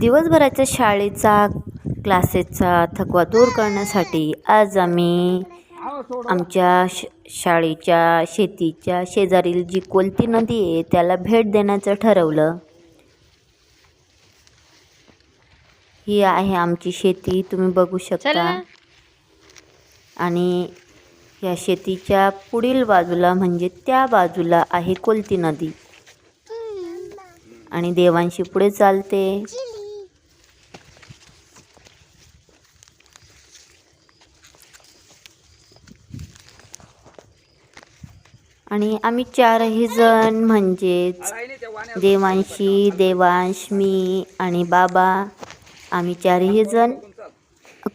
दिवसभराच्या शाळेचा क्लासेसचा थकवा दूर करण्यासाठी आज आम्ही आमच्या श शाळेच्या शेतीच्या शेजारील जी कोलती नदी आहे त्याला भेट देण्याचं ठरवलं. ही आहे आमची शेती तुम्ही बघू शकता. आणि या शेतीच्या पुढील बाजूला म्हणजे त्या बाजूला आहे कोलती नदी. आणि देवांशी पुढे चालते. आणि आम्ही चारही जण म्हणजेच देवांशी देवांश मी आणि बाबा आम्ही चारही जण.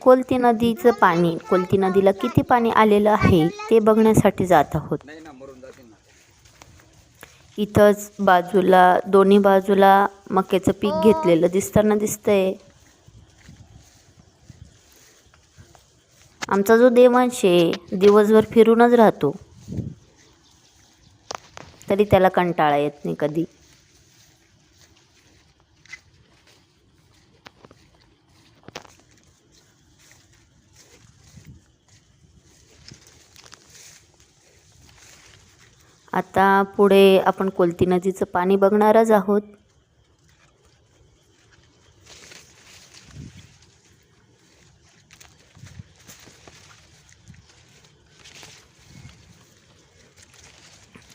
कोलती नदीचं पाणी कोलती नदीला किती पाणी आलेलं आहे ते बघण्यासाठी जात आहोत. इथंच बाजूला दोन्ही बाजूला मक्याचं पीक घेतलेलं दिसताना दिसतंय. आमचा जो देवांश आहे दिवसभर फिरूनच राहतो. तरी त्याला कंटाळा येत नाही कधी. आता पुढे आपण कोलती नदीचं पाणी बघणारच आहोत.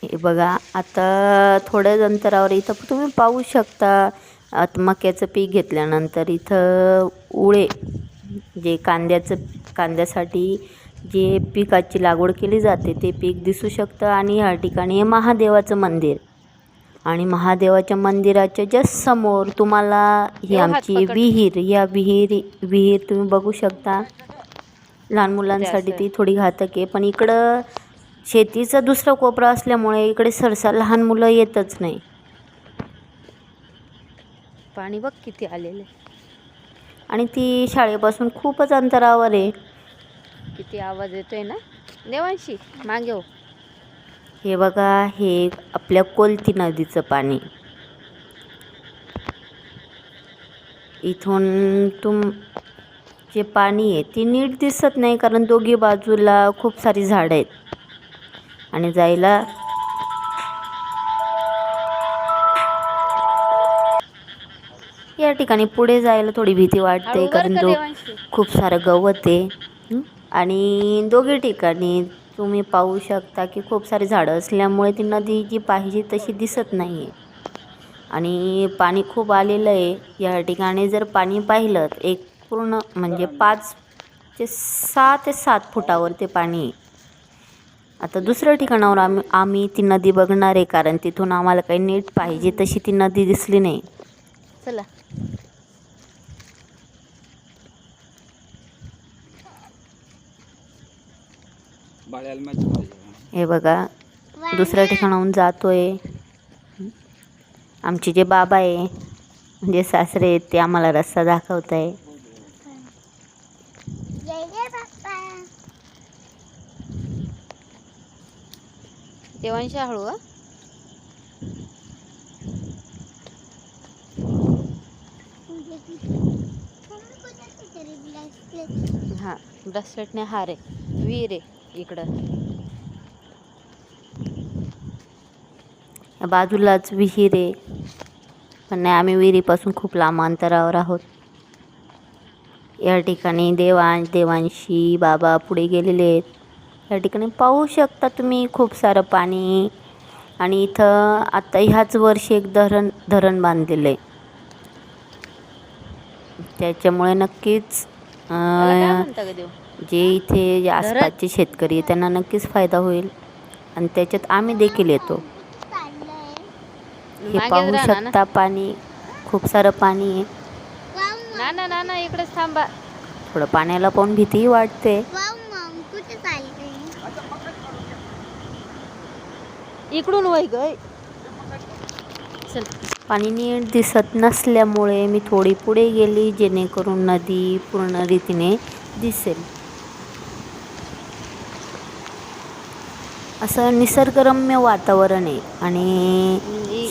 हे बघा आता थोड्याच अंतरावर इथं तुम्ही पाहू शकता आता मक्याचं पीक घेतल्यानंतर इथं उळे जे कांद्याचं कांद्यासाठी जे पिकाची लागवड केली जाते ते पीक दिसू शकतं आणि या ठिकाणी आहे महादेवाचं मंदिर. आणि महादेवाच्या मंदिराच्या जस्ट समोर तुम्हाला ही आमची विहीर या विहीर विहीर तुम्ही बघू शकता. लहान मुलांसाठी ती थोडी घातक आहे पण इकडं शेतीचा दुसरा कोपरा असल्यामुळे इकडे सरसा लहान मुलं येतच नाही. पाणी बघ किती आलेले आणि ती शाळेपासून खूपच अंतरावर आहे. किती आवाज येतोय ना? देवांशी मागे हो. हे बघा हे आपल्या कोलती नदीचं पाणी. इथून तुम जे पाणी आहे ती नीट दिसत नाही कारण दोघी बाजूला खूप सारी झाडं आहेत. आणि जायला या ठिकाणी पुढे जायला थोडी भीती वाटते कारण देवांशी? खूप सारं गवत आहे? आणि दोघी ठिकाणी तुम्ही पाहू शकता की खूप सारी झाडं असल्यामुळे ती नदी जी पाहिजे तशी दिसत नाही आहे आणि पाणी खूप आलेलं आहे या ठिकाणी जर पाणी पाहिलं तर एक पूर्ण म्हणजे पाच ते सहा ते सात फुटावर ते पाणी आहे आता दुसऱ्या ठिकाणावर आम्ही आम्ही ती नदी बघणार आहे कारण तिथून आम्हाला काही नीट पाहिजे तशी ती नदी दिसली नाही. चला. हे बघा दुसऱ्या ठिकाणाहून जातोय. आमचे जे बाबा आहे म्हणजे सासरे आहेत ते आम्हाला रस्ता दाखवत आहे देवांशी हळू हा. हा ब्रेसलेटने हार आहे वीर आहे इकडं. बाजूलाच विहीर आहे पण नाही आम्ही विहिरीपासून खूप लांब अंतरावर आहोत. या ठिकाणी देवांश देवांशी बाबा पुढे गेलेले आहेत. या ठिकाणी पाहू शकता तुम्ही खूप सारं पाणी. आणि इथं आता ह्याच वर्षी एक धरण धरण बांधलेलं आहे त्याच्यामुळे नक्कीच जे इथे जे आसपासचे शेतकरी आहे त्यांना नक्कीच फायदा होईल. आणि त्याच्यात आम्ही देखील येतो. हे पाहू शकता पाणी खूप सारं पाणी आहे. ना ना ना ना इकडेच थांबा. थोडं पाण्याला पाहून भीतीही वाटते. इकडून वय ग. चल पाणी नीट दिसत नसल्यामुळे मी थोडी पुढे गेली जेणेकरून नदी पूर्ण रीतीने दिसेल. असं निसर्गरम्य वातावरण आहे आणि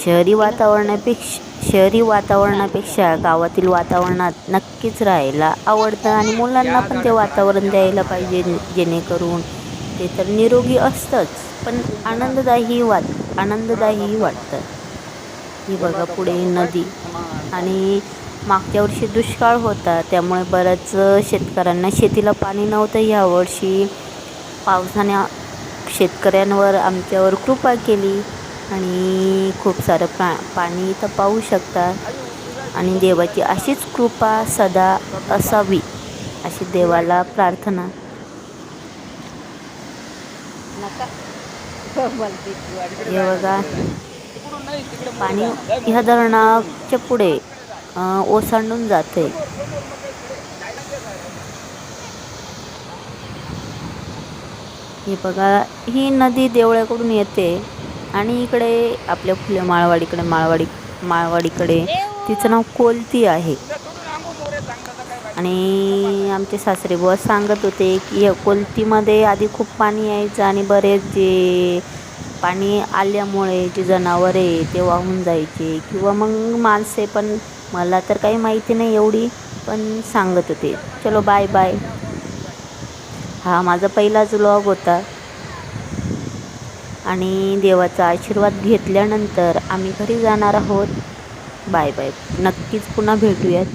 शहरी वातावरणापेक्षा शहरी वातावरणापेक्षा गावातील वातावरणात नक्कीच राहायला आवडतं आणि मुलांना पण ते वातावरण द्यायला पाहिजे जेणेकरून ते तर निरोगी असतंच. पण आनंददायी वाट आनंददायीही वाटतं. ही बघा पुढे नदी. आणि मागच्या वर्षी दुष्काळ होता त्यामुळे बऱ्याच शेतकऱ्यांना शेतीला पाणी नव्हतं यावर्षी पावसाने शेतकऱ्यांवर आमच्यावर कृपा केली आणि खूप सारं पा पाणी इथं पाहू शकता. आणि देवाची अशीच कृपा सदा असावी अशी देवाला प्रार्थना नका मला भीती वाटते. हे बघा. पाणी ह्या धरणाच्या पुढे ओसांडून जाते. हे बघा ही नदी देवळाकडून येते आणि इकडे आपल्या फुले माळवाडीकडे माळवाडी माळवाडीकडे तिचं नाव कोलती आहे. आणि आमचे सासरे बुवा सांगत होते की या कोलतीमध्ये आधी खूप पाणी यायचं आणि बरेच जे पाणी आल्यामुळे जे जनावरे ते वाहून जायचे. किंवा मग माणसे पण मला तर काही माहिती नाही एवढी पण सांगत होते. चलो बाय बाय हा माझा पहिलाच व्लॉग होता. आणि देवाचा आशीर्वाद घेतल्यानंतर आम्ही घरी जाणार आहोत. बाय बाय नक्कीच पुन्हा भेटूयात.